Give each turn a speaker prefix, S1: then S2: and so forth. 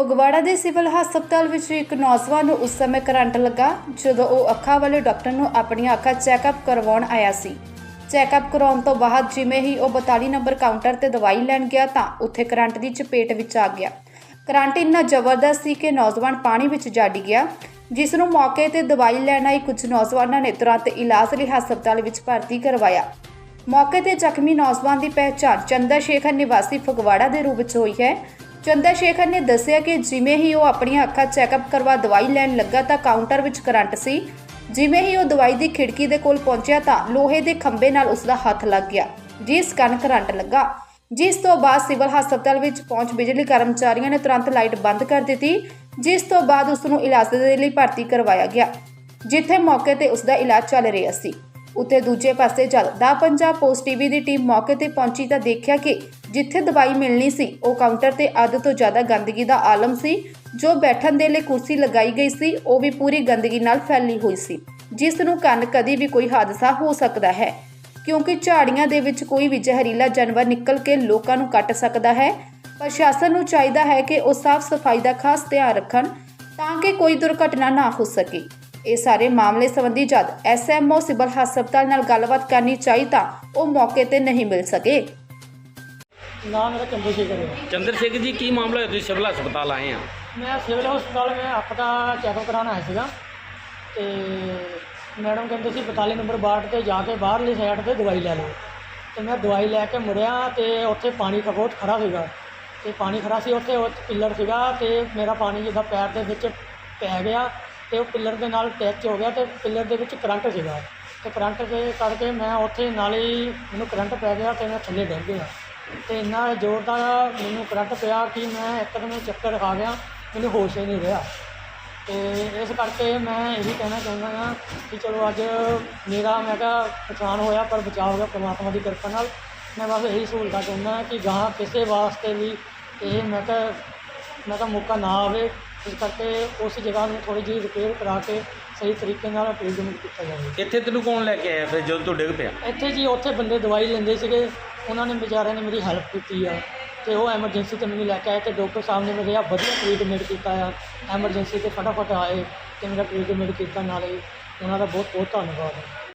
S1: ਫਗਵਾੜਾ ਦੇ ਸਿਵਲ ਹਸਪਤਾਲ ਵਿੱਚ ਇੱਕ ਨੌਜਵਾਨ ਨੂੰ ਉਸ ਸਮੇਂ ਕਰੰਟ ਲੱਗਾ, ਜਦੋਂ ਉਹ ਅੱਖਾਂ ਵਾਲੇ ਡਾਕਟਰ ਨੂੰ ਆਪਣੀਆਂ ਅੱਖਾਂ ਚੈੱਕਅਪ ਕਰਵਾਉਣ ਆਇਆ ਸੀ। ਚੈੱਕਅਪ ਕਰਾਉਣ ਤੋਂ ਬਾਅਦ ਜਿਵੇਂ ਹੀ ਉਹ 42 ਨੰਬਰ ਕਾਊਂਟਰ ਤੇ ਦਵਾਈ ਲੈਣ ਗਿਆ ਤਾਂ ਉੱਥੇ ਕਰੰਟ ਦੀ ਚਪੇਟ ਵਿੱਚ ਆ ਗਿਆ। ਕਰੰਟ ਇੰਨਾ ਜ਼ਬਰਦਸਤ ਸੀ ਕਿ ਨੌਜਵਾਨ ਪਾਣੀ ਵਿੱਚ ਜਾ ਡਿੱਗਿਆ ਜਿਸ ਨੂੰ ਮੌਕੇ ਤੇ ਦਵਾਈ ਲੈਣ ਆਈ ਕੁਝ ਨੌਜਵਾਨਾਂ ਨੇ ਤੁਰੰਤ ਇਲਾਜ ਲਈ ਹਸਪਤਾਲ ਵਿੱਚ ਭਰਤੀ ਕਰਵਾਇਆ। ਮੌਕੇ ਤੇ ਜ਼ਖਮੀ ਨੌਜਵਾਨ ਦੀ ਪਹਿਚਾਣ ਚੰਦਰ ਸ਼ੇਖਰ ਨਿਵਾਸੀ ਫਗਵਾੜਾ ਦੇ ਰੂਪ ਵਿੱਚ ਹੋਈ ਹੈ ਚੰਦਰ ਸ਼ੇਖਰ ਨੇ ਦੱਸਿਆ ਕਿ ਜਿਵੇਂ ਹੀ ਉਹ ਆਪਣੀਆਂ ਅੱਖਾਂ ਚੈੱਕਅਪ ਕਰਵਾ ਦਵਾਈ ਲੈਣ ਲੱਗਾ ਤਾਂ ਕਾਊਂਟਰ ਵਿੱਚ ਕਰੰਟ ਸੀ। ਜਿਵੇਂ ਹੀ ਉਹ ਦਵਾਈ ਦੀ ਖਿੜਕੀ ਦੇ ਕੋਲ ਪਹੁੰਚਿਆ ਤਾਂ ਲੋਹੇ ਦੇ ਖੰਭੇ ਨਾਲ ਉਸ ਦਾ ਹੱਥ ਲੱਗ ਗਿਆ, ਜਿਸ ਕਾਰਨ ਕਰੰਟ ਲੱਗਾ। ਜਿਸ ਤੋਂ ਬਾਅਦ ਸਿਵਲ ਹਸਪਤਾਲ ਵਿੱਚ ਪਹੁੰਚ ਬਿਜਲੀ ਕਰਮਚਾਰੀਆਂ ਨੇ ਤੁਰੰਤ ਲਾਈਟ ਬੰਦ ਕਰ ਦਿੱਤੀ, ਜਿਸ ਤੋਂ ਬਾਅਦ ਉਸ ਨੂੰ ਇਲਾਜ ਦੇ ਲਈ ਭਰਤੀ ਕਰਵਾਇਆ ਗਿਆ, ਜਿੱਥੇ ਮੌਕੇ ਤੇ ਉਸ ਦਾ ਇਲਾਜ ਚੱਲ ਰਿਹਾ ਸੀ। ਉੱਥੇ ਦੂਜੇ ਪਾਸੇ ਜਦ ਦਾ ਪੰਜਾਬ ਪੋਸਟ ਟੀਵੀ ਦੀ ਟੀਮ ਮੌਕੇ ਤੇ ਪਹੁੰਚੀ ਤਾਂ ਦੇਖਿਆ ਕਿ ਜਿੱਥੇ ਦਵਾਈ ਮਿਲਣੀ ਸੀ, ਉਹ ਕਾਊਂਟਰ ਤੇ ਅੱਧ ਤੋਂ ਜ਼ਿਆਦਾ ਗੰਦਗੀ ਦਾ ਆਲਮ ਸੀ। ਜੋ ਬੈਠਣ ਦੇ ਲਈ ਕੁਰਸੀ ਲਗਾਈ ਗਈ ਸੀ, ਉਹ ਵੀ ਪੂਰੀ ਗੰਦਗੀ ਨਾਲ ਫੈਲੀ ਹੋਈ ਸੀ। ਜਿਸ ਨੂੰ ਕੰਨ ਕਦੀ ਵੀ ਕੋਈ ਹਾਦਸਾ ਹੋ ਸਕਦਾ ਹੈ। ਕਿਉਂਕਿ ਝਾੜੀਆਂ ਦੇ ਵਿੱਚ ਕੋਈ ਵੀ ਜ਼ਹਿਰੀਲਾ ਜਾਨਵਰ ਨਿਕਲ ਕੇ ਲੋਕਾਂ ਨੂੰ ਕੱਟ ਸਕਦਾ ਹੈ। ਪ੍ਰਸ਼ਾਸਨ ਨੂੰ ਚਾਹੀਦਾ ਹੈ ਕਿ ਉਹ ਸਾਫ਼ ਸਫ਼ਾਈ ਦਾ ਖਾਸ ਧਿਆਨ ਰੱਖਣ ਤਾਂ ਕਿ ਕੋਈ ਦੁਰਘਟਨਾ ਨਾ ਹੋ ਸਕੇ। ਇਹ ਸਾਰੇ ਮਾਮਲੇ ਸੰਬੰਧੀ ਜਦ ਐਸਐਮਓ ਸਿਵਲ ਹਸਪਤਾਲ ਨਾਲ ਗੱਲਬਾਤ ਕਰਨੀ ਚਾਹੀ ਤਾਂ ਉਹ ਮੌਕੇ ਤੇ ਨਹੀਂ ਮਿਲ ਸਕੇ।
S2: ਨਾਮ ਮੇਰਾ ਚੰਦਰ ਸ਼ੇਖਰ ਹੈ।
S3: ਚੰਦਰ ਸਿੰਘ ਜੀ ਕੀ ਮਾਮਲਾ ਹੈ? ਤੁਸੀਂ ਸਿਵਲ ਹਸਪਤਾਲ ਆਏ ਆ।
S2: ਮੈਂ ਸਿਵਲ ਹਸਪਤਾਲ ਮੈਂ ਦਾ ਚੈੱਕਅਪ ਕਰਾਉਣ ਆਇਆ ਸੀਗਾ। ਤੇ ਮੈਡਮ ਕਹਿੰਦੇ ਸੀ 42 ਨੰਬਰ ਵਾਰਡ ਤੇ ਜਾ ਕੇ ਬਾਹਰਲੀ ਸਾਈਡ ਤੇ ਦਵਾਈ ਲੈ ਲਓ। ਤੇ ਮੈਂ ਦਵਾਈ ਲੈ ਕੇ ਮੁੜਿਆ ਤੇ ਉੱਥੇ ਪਾਣੀ ਦਾ ਬਹੁਤ ਖੜਾ ਸੀਗਾ। ਤੇ ਪਾਣੀ ਖੜਾ ਸੀ ਉੱਥੇ ਉਹ ਪਿੱਲਰ ਸੀਗਾ ਤੇ ਮੇਰਾ ਪਾਣੀ ਜਿੱਦਾਂ ਪੈਰ ਦੇ ਵਿੱਚ ਪੈ ਗਿਆ। ਅਤੇ ਉਹ ਪਿੱਲਰ ਦੇ ਨਾਲ ਅਟੈਚ ਹੋ ਗਿਆ ਅਤੇ ਪਿੱਲਰ ਦੇ ਵਿੱਚ ਕਰੰਟ ਸੀਗਾ। ਅਤੇ ਕਰੰਟ ਦੇ ਕਰਕੇ ਮੈਂ ਉੱਥੇ ਨਾਲ ਹੀ ਮੈਨੂੰ ਕਰੰਟ ਪੈ ਗਿਆ ਅਤੇ ਮੈਂ ਥੱਲੇ ਡਿੱਗ ਗਿਆ। ਤੇ ਇੰਨਾ ਜ਼ੋਰ ਦਾ ਮੈਨੂੰ ਕਰੰਟ ਪਿਆ ਕਿ ਮੈਂ ਇੱਕਦਮ ਹੀ ਚੱਕਰ ਖਾ ਗਿਆ, ਮੈਨੂੰ ਹੋਸ਼ ਹੀ ਨਹੀਂ ਰਿਹਾ। ਅਤੇ ਇਸ ਕਰਕੇ ਮੈਂ ਇਹ ਵੀ ਕਹਿਣਾ ਚਾਹੁੰਦਾ ਹਾਂ ਕਿ ਚਲੋ ਅੱਜ ਮੇਰਾ ਮੈਂ ਕਿਹਾ ਨੁਕਸਾਨ ਹੋਇਆ, ਪਰ ਬਚਾਅ ਹੋ ਗਿਆ ਪਰਮਾਤਮਾ ਦੀ ਕਿਰਪਾ ਨਾਲ। ਮੈਂ ਬਸ ਇਹੀ ਸਹੂਲਤਾਂ ਚਾਹੁੰਦਾ ਕਿ ਗਾਹਾਂ ਕਿਸੇ ਵਾਸਤੇ ਵੀ ਇਹ ਮੈਂ ਕਿਹਾ ਮੈਂ ਕਿਹਾ ਮੌਕਾ ਨਾ ਆਵੇ। ਇਸ ਕਰਕੇ ਉਸ ਜਗ੍ਹਾ ਨੂੰ ਥੋੜੀ ਜਿਹੀ ਰਿਪੇਅਰ ਕਰਾ ਕੇ ਸਹੀ ਤਰੀਕੇ ਨਾਲ ਟ੍ਰੀਟਮੈਂਟ ਕੀਤਾ ਜਾਵੇ।
S3: ਇੱਥੇ ਤੈਨੂੰ ਕੌਣ ਲੈ ਕੇ ਆਇਆ ਫਿਰ ਜਦੋਂ ਤੂੰ ਡਿੱਗ ਪਿਆ?
S2: ਇੱਥੇ ਜੀ ਉੱਥੇ ਬੰਦੇ ਦਵਾਈ ਲੈਂਦੇ ਸੀਗੇ ਉਹਨਾਂ ਨੇ ਵਿਚਾਰਿਆਂ ਨੇ ਮੇਰੀ ਹੈਲਪ ਕੀਤੀ ਆ। ਤੇ ਉਹ ਐਮਰਜੈਂਸੀ ਤੇ ਮੈਨੂੰ ਲੈ ਕੇ ਆਏ ਤੇ ਡਾਕਟਰ ਸਾਹਿਬ ਨੇ ਮੇਰੇ ਆ ਵਧੀਆ ਟ੍ਰੀਟਮੈਂਟ ਕੀਤਾ ਆ। ਐਮਰਜੈਂਸੀ ਤੇ ਫਟਾਫਟ ਆਏ ਤੇ ਮੇਰਾ ਟ੍ਰੀਟਮੈਂਟ ਕੀਤਾ ਨਾਲੇ ਉਹਨਾਂ ਦਾ ਬਹੁਤ ਬਹੁਤ ਧੰਨਵਾਦ।